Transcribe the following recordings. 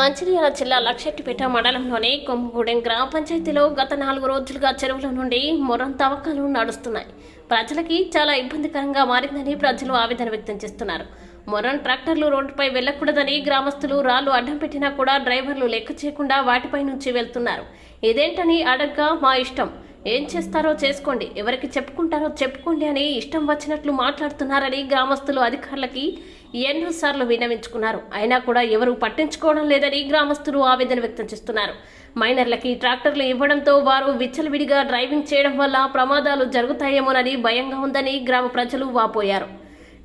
మంచిర్యాల జిల్లా లక్షెట్టిపేట మండలంలోని కొమ్మగూడెం గ్రామ పంచాయతీలో గత నాలుగు రోజులుగా చెరువుల నుండి మొరం తవ్వకాలు నడుస్తున్నాయి. ప్రజలకి చాలా ఇబ్బందికరంగా మారిందని ప్రజలు ఆవేదన వ్యక్తం చేస్తున్నారు. మొరం ట్రాక్టర్లు రోడ్డుపై వెళ్ళకూడదని గ్రామస్తులు రాళ్ళు అడ్డం పెట్టినా కూడా డ్రైవర్లు లెక్క చేయకుండా వాటిపై నుంచి వెళ్తున్నారు. ఇదేంటని అడగ్గా మా ఇష్టం. ఏం చేస్తారో చేసుకోండి. ఎవరికి చెప్పుకుంటారో చెప్పుకోండి అని ఇష్టం వచ్చినట్లు మాట్లాడుతున్నారని గ్రామస్తులు అధికారులకి ఎన్నోసార్లు విన్నవించుకున్నారు. అయినా కూడా ఎవరు పట్టించుకోవడం లేదని గ్రామస్తులు ఆవేదన వ్యక్తం చేస్తున్నారు. మైనర్లకి ట్రాక్టర్లు ఇవ్వడంతో వారు విచ్చలవిడిగా డ్రైవింగ్ చేయడం వల్ల ప్రమాదాలు జరుగుతాయేమోనని భయంగా ఉందని గ్రామ ప్రజలు వాపోయారు.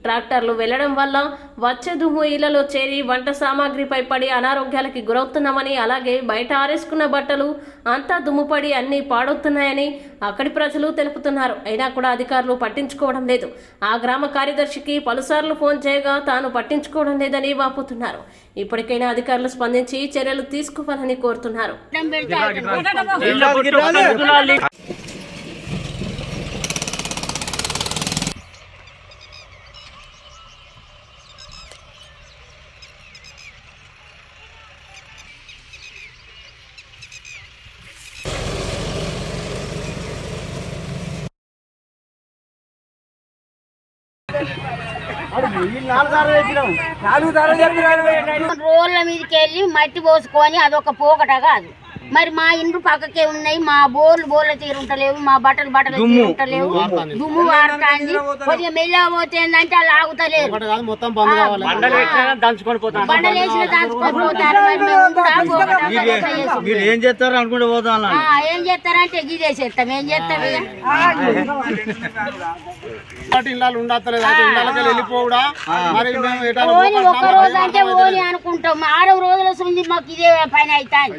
ట్రాక్టర్లు వెళ్ళడం వల్ల వచ్చే దుమ్ము ఇళ్ళలో చేరి వంట సామాగ్రిపై పడి అనారోగ్యాలకి గురవుతున్నామని అలాగే బయట ఆరేసుకున్న బట్టలు అంతా దుమ్ముపడి అన్ని పాడవుతున్నాయని అక్కడి ప్రజలు తెలుపుతున్నారు అయినా కూడా అధికారులు పట్టించుకోవడం లేదు ఆ గ్రామ కార్యదర్శికి పలుసార్లు ఫోన్ చేయగా తాను పట్టించుకోవడం లేదని వాపోతున్నారు ఇప్పటికైనా అధికారులు స్పందించి చర్యలు తీసుకోవాలని కోరుతున్నారు రోడ్ల మీదకి వెళ్ళి మట్టి పోసుకొని అదొక పోకట కాదు. మరి మా ఇండ్లు పక్కకే ఉన్నాయి మా బోర్లు బోర్ల తీరు ఉంటలేవు మా బట్టలు బట్టలు తీరు ఉంటలేవు. దుమ్ము వాడుతాంది. కొద్దిగా మెల్లగా పోతే ఏంటంటే అలా ఆగుతలేరు మొత్తం బంద్ కావాలి. దంచుకొని పోతాం బండలు వేసిన దాచుకొని పోతారు. మరి ఏం చేస్తారు అనుకుంటే ఏం చేస్తారంటే గిదేసేస్తాం ఏం చేస్తాం ఇళ్ళలు వెళ్ళిపోవడా? మరి ఒక్క రోజు అంటే ఓని అనుకుంటాం. ఆరు రోజుల నుంచి మాకు ఇదే పని అవుతాయి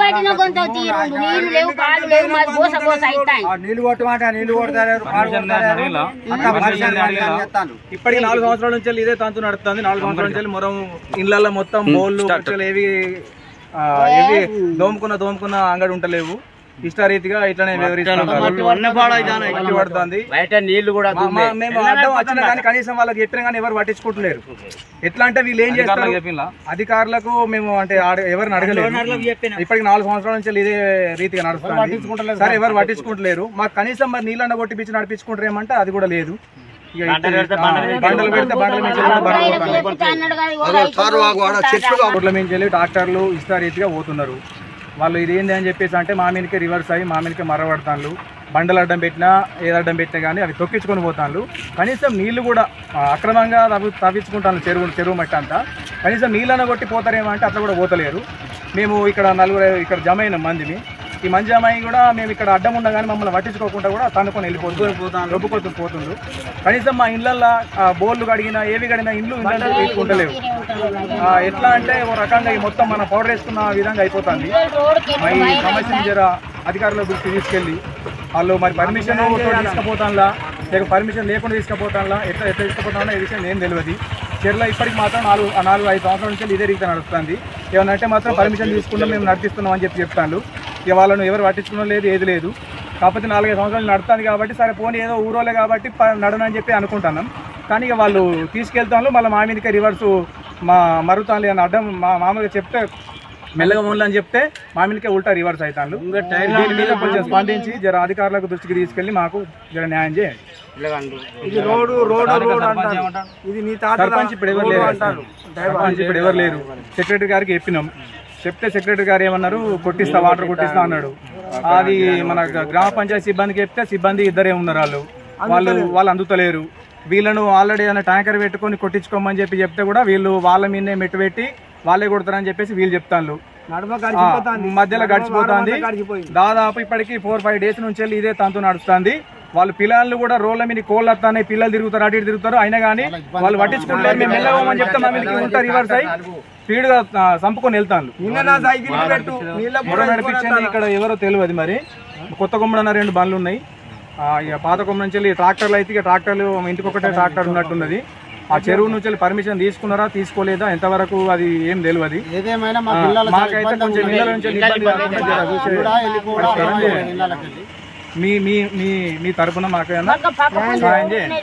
పట్టిన కొంత లేవు పాలు లేవు మాది అవుతాయి నీళ్ళు కొట్టమంటే నీళ్ళు కొడతారు ఇప్పటికి నాలుగు సంవత్సరాల నుంచి ఇదే తంతు నడుస్తుంది నాలుగు సంవత్సరాల నుంచి మొరం ఇళ్ళల్లో మొత్తం బోళ్ళు ఏవి ఆ, ఏవి దోముకున్న దోముకున్న అంగడి ఉంటలేవు. ఇష్టారీతిగా ఇట్లనే పడుతుంది. బయట నీళ్ళు కూడా మేము అడ్డం వచ్చినా కానీ కనీసం వాళ్ళకి చెప్పినా కానీ ఎవరు పట్టించుకుంటలేరు. ఎట్లా అంటే వీళ్ళు ఏం చేస్తారు? అధికారులకు మేము అంటే ఎవరిని అడగలేదు. ఇప్పటికి నాలుగు సంవత్సరాల నుంచి ఇదే రీతిగా నడుస్తుంది. సరే ఎవరు పట్టించుకుంటలేరు. మాకు కనీసం మరి నీళ్ళన్న కొట్టిపించి నడిపించుకుంటారు ఏమంటే అది కూడా లేదు. వెళ్ళి ట్రాక్టర్లు ఇష్టారీతిగా పోతున్నారు. వాళ్ళు ఇది ఏంది అని చెప్పేసి అంటే మామిడికి రివర్స్ అయ్యి మామిడికి మరవడతాను బండలు అడ్డం పెట్టినా ఏది అడ్డం పెట్టినా కానీ అవి తొక్కించుకొని పోతాను కనీసం నీళ్ళు కూడా అక్రమంగా తవ్వి తవ్వించుకుంటాను చెరువు చెరువు మట్టి అంతా. కనీసం నీళ్ళన కొట్టి పోతారేమో అంటే అట్లా కూడా పోతలేరు. మేము ఇక్కడ నలుగురు ఇక్కడ జమ అయిన మందిని ఈ మంది జమ అయి కూడా మేము ఇక్కడ అడ్డం ఉండగానే మమ్మల్ని పట్టించుకోకుండా కూడా తనుకొని వెళ్ళిపోతుంది. రొబ్బుకొత్తు పోతుండ్రు. కనీసం మా ఇళ్ళల్లో బోర్లు కడిగినా ఏవి కడిగినా ఇండ్లు ఇండ్లు ఆ, ఎట్లా అంటే ఓ రకంగా ఈ మొత్తం మన పౌడర్ వేసుకున్న విధంగా అయిపోతుంది. మరి సమస్యను జర అధికారుల దృష్టి తీసుకెళ్ళి వాళ్ళు మరి పర్మిషన్ తీసుకుపోతానులా లేక పర్మిషన్ లేకుండా తీసుకుపోతానులా ఎట్లా ఎట్లా తీసుకుపోతానో ఈ విషయం ఏం తెలియదు చీరలో ఇప్పటికి మాత్రం నాలుగు నాలుగు ఐదు సంవత్సరాల నుంచి ఇదే రీతి నడుస్తుంది. ఏమన్నా అంటే మాత్రం పర్మిషన్ తీసుకున్నాం మేము నడిపిస్తున్నాం అని చెప్పి చెప్తాను ఇక వాళ్ళను ఎవరు పట్టించుకోవడం లేదు ఏది లేదు. కాకపోతే నాలుగైదు సంవత్సరాలు నడుస్తుంది కాబట్టి సరే పోనీ ఏదో ఊరోలే కాబట్టి నడనని చెప్పి అనుకుంటున్నాం. కానీ ఇక వాళ్ళు తీసుకెళ్తాను మళ్ళీ మా మీదకి రివర్స్ మా మరుతాను అని అడ్డం మా మామూలుగా చెప్తే మెల్లగా ఉండాలి అని చెప్తే మా మీదకే ఉల్టా రివర్స్ అవుతాను దీని మీద కొంచెం స్పందించి జర అధికారులకు దృష్టికి తీసుకెళ్ళి మాకు జర న్యాయం చేయండి. ఇది రోడ్డు రోడ్డు రోడ్డు అంటారు. ఇది నీ తాత సర్పంచ్ ఇప్పుడు ఎవరు లేరు. సర్పంచ్ ఇప్పుడు ఎవరు లేరు. సెక్రటరీ గారికి చెప్పినాం. చెప్తే సెక్రటరీ గారు ఏమన్నారు? కొట్టిస్తా వాటర్ కొట్టిస్తా అన్నాడు. అది మన గ్రామ పంచాయతీ సిబ్బందికి చెప్తే సిబ్బంది ఇద్దరే ఉన్నారు వాళ్ళు. వాళ్ళు వాళ్ళు అందుతలేరు. వీళ్ళను ఆల్రెడీ ఏదైనా ట్యాంకర్ పెట్టుకొని కొట్టించుకోమని చెప్పి చెప్తే కూడా వీళ్ళు వాళ్ళ మీదనే మెట్టు పెట్టి వాళ్ళే కొడతారని చెప్పేసి వీళ్ళు చెప్తాను మధ్యలో గడిచిపోతుంది. దాదాపు ఇప్పటికి ఫోర్ ఫైవ్ డేస్ నుంచి వెళ్ళి ఇదే తంతు నడుస్తుంది. వాళ్ళు పిల్లలు కూడా రోడ్ల మీద కోళ్ళు వస్తాయి పిల్లలు తిరుగుతారు అటు ఇటు తిరుగుతారు. అయినా కానీ వాళ్ళు పట్టించుకుంటారు. మేము వెళ్ళమని చెప్తే మా మీదకి ఉంటారు రివర్స్ అయ్యి స్పీడ్గా ఆ, సంపుకొని వెళ్తాను నీళ్ళ ఇక్కడ ఎవరో తెలియదు మరి. కొత్త కొమ్మడన్న రెండు బండ్లు ఉన్నాయి. ఆ, ఇక పాత కొమ్మ నుంచి వెళ్ళి ట్రాక్టర్లు అయితే ఇక ట్రాక్టర్లు ఇంటికి ఒకటే ట్రాక్టర్ ఉన్నట్టున్నది. ఆ చెరువు నుంచి వెళ్ళి పర్మిషన్ తీసుకున్నారా తీసుకోలేదా? ఎంతవరకు అది ఏం తెలియదు ఏదేమైనా మా ఆ, పిల్లల మాకైతే కొంచెం ఇళ్ళ నుంచి మీ మీ మీ మీ తరపున మాకు ఏమన్నా సాయం చేయండి.